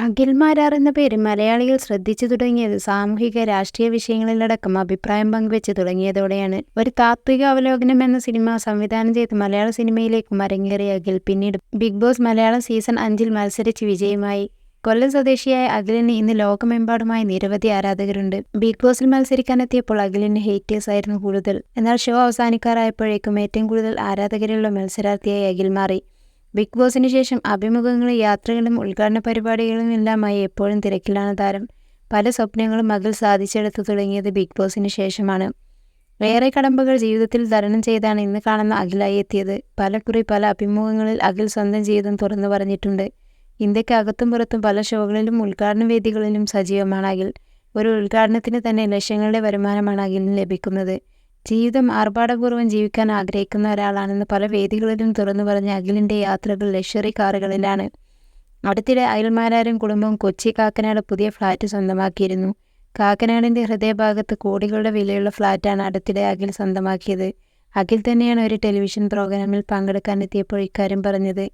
അഖിൽമാരാർ എന്ന പേര് മലയാളികൾ ശ്രദ്ധിച്ചു തുടങ്ങിയത് സാമൂഹിക രാഷ്ട്രീയ വിഷയങ്ങളിലടക്കം അഭിപ്രായം പങ്കുവെച്ചു തുടങ്ങിയതോടെയാണ്. ഒരു താത്വിക അവലോകനം എന്ന സിനിമ സംവിധാനം ചെയ്ത് മലയാള സിനിമയിലേക്ക് മരങ്ങേറിയ അഖിൽ പിന്നീട് ബിഗ് ബോസ് മലയാളം സീസൺ അഞ്ചിൽ മത്സരിച്ച് വിജയമായി. കൊല്ലം സ്വദേശിയായ അഖിലിന് ഇന്ന് ലോകമെമ്പാടുമായി നിരവധി ആരാധകരുണ്ട്. ബിഗ് ബോസിൽ മത്സരിക്കാനെത്തിയപ്പോൾ അഖിലിന് ഹേറ്റേഴ്സ് ആയിരുന്നു കൂടുതൽ. എന്നാൽ ഷോ അവസാനിക്കാറായപ്പോഴേക്കും ഏറ്റവും കൂടുതൽ ആരാധകരുള്ള മത്സരാർത്ഥിയായി അഖിൽ മാറി. ബിഗ് ബോസിന് ശേഷം അഭിമുഖങ്ങളും യാത്രകളും ഉദ്ഘാടന പരിപാടികളും എല്ലാമായി എപ്പോഴും തിരക്കിലാണ് താരം. പല സ്വപ്നങ്ങളും മകൾ സാധിച്ചെടുത്തു തുടങ്ങിയത് ബിഗ് ബോസിന് ശേഷമാണ്. ഏറെ കടമ്പകൾ ജീവിതത്തിൽ തരണം ചെയ്താണ് ഇന്ന് കാണുന്ന അഖിലായി എത്തിയത്. പലക്കുറി പല അഭിമുഖങ്ങളിൽ അഖിൽ സ്വന്തം ജീവിതം തുറന്നു പറഞ്ഞിട്ടുണ്ട്. ഇന്ത്യയ്ക്ക് അകത്തും പുറത്തും പല ഷോകളിലും ഉദ്ഘാടന വേദികളിലും സജീവമാണ് അഖിൽ. ഒരു ഉദ്ഘാടനത്തിന് തന്നെ ലക്ഷങ്ങളുടെ വരുമാനമാണ് അഖിലിന് ലഭിക്കുന്നത്. ജീവിതം ആർഭാടപൂർവം ജീവിക്കാൻ ആഗ്രഹിക്കുന്ന ഒരാളാണെന്ന് പല വേദികളിലും തുറന്നു പറഞ്ഞ അഖിലിന്റെ യാത്രകൾ ലക്ഷറി കാറുകളിലാണ്. അടുത്തിടെ അയൽമാരാരും കുടുംബം കൊച്ചി കാക്കനാട് പുതിയ ഫ്ലാറ്റ് സ്വന്തമാക്കിയിരുന്നു. കാക്കനാടിന്റെ ഹൃദയഭാഗത്ത് കോടികളുടെ വിലയുള്ള ഫ്ലാറ്റാണ് അടുത്തിടെ അഖിൽ സ്വന്തമാക്കിയത്. അഖിൽ തന്നെയാണ് ഒരു ടെലിവിഷൻ പ്രോഗ്രാമിൽ പങ്കെടുക്കാനെത്തിയപ്പോൾ ഇക്കാര്യം പറഞ്ഞത്.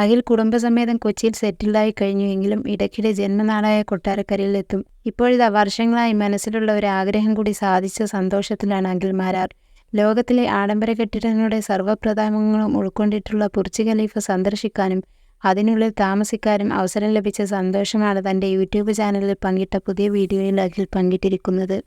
അഖിൽ കുടുംബസമേതം കൊച്ചിയിൽ സെറ്റിൽഡായി കഴിഞ്ഞുവെങ്കിലും ഇടയ്ക്കിടെ ജന്മനാടായ കൊട്ടാരക്കരയിലെത്തും. ഇപ്പോഴിതാ വർഷങ്ങളായി മനസ്സിലുള്ള ഒരു ആഗ്രഹം കൂടി സാധിച്ച സന്തോഷത്തിലാണ് അഖിൽ മാരാർ. ലോകത്തിലെ ആഡംബര കെട്ടിടങ്ങളുടെ സർവപ്രതാപങ്ങളും ഉൾക്കൊണ്ടിട്ടുള്ള പുർച്ചു ഖലീഫ് സന്ദർശിക്കാനും അതിനുള്ളിൽ താമസിക്കാനും അവസരം ലഭിച്ച സന്തോഷമാണ് തന്റെ യൂട്യൂബ് ചാനലിൽ പങ്കിട്ട പുതിയ വീഡിയോയിൽ അഖിൽ പങ്കിട്ടിരിക്കുന്നത്.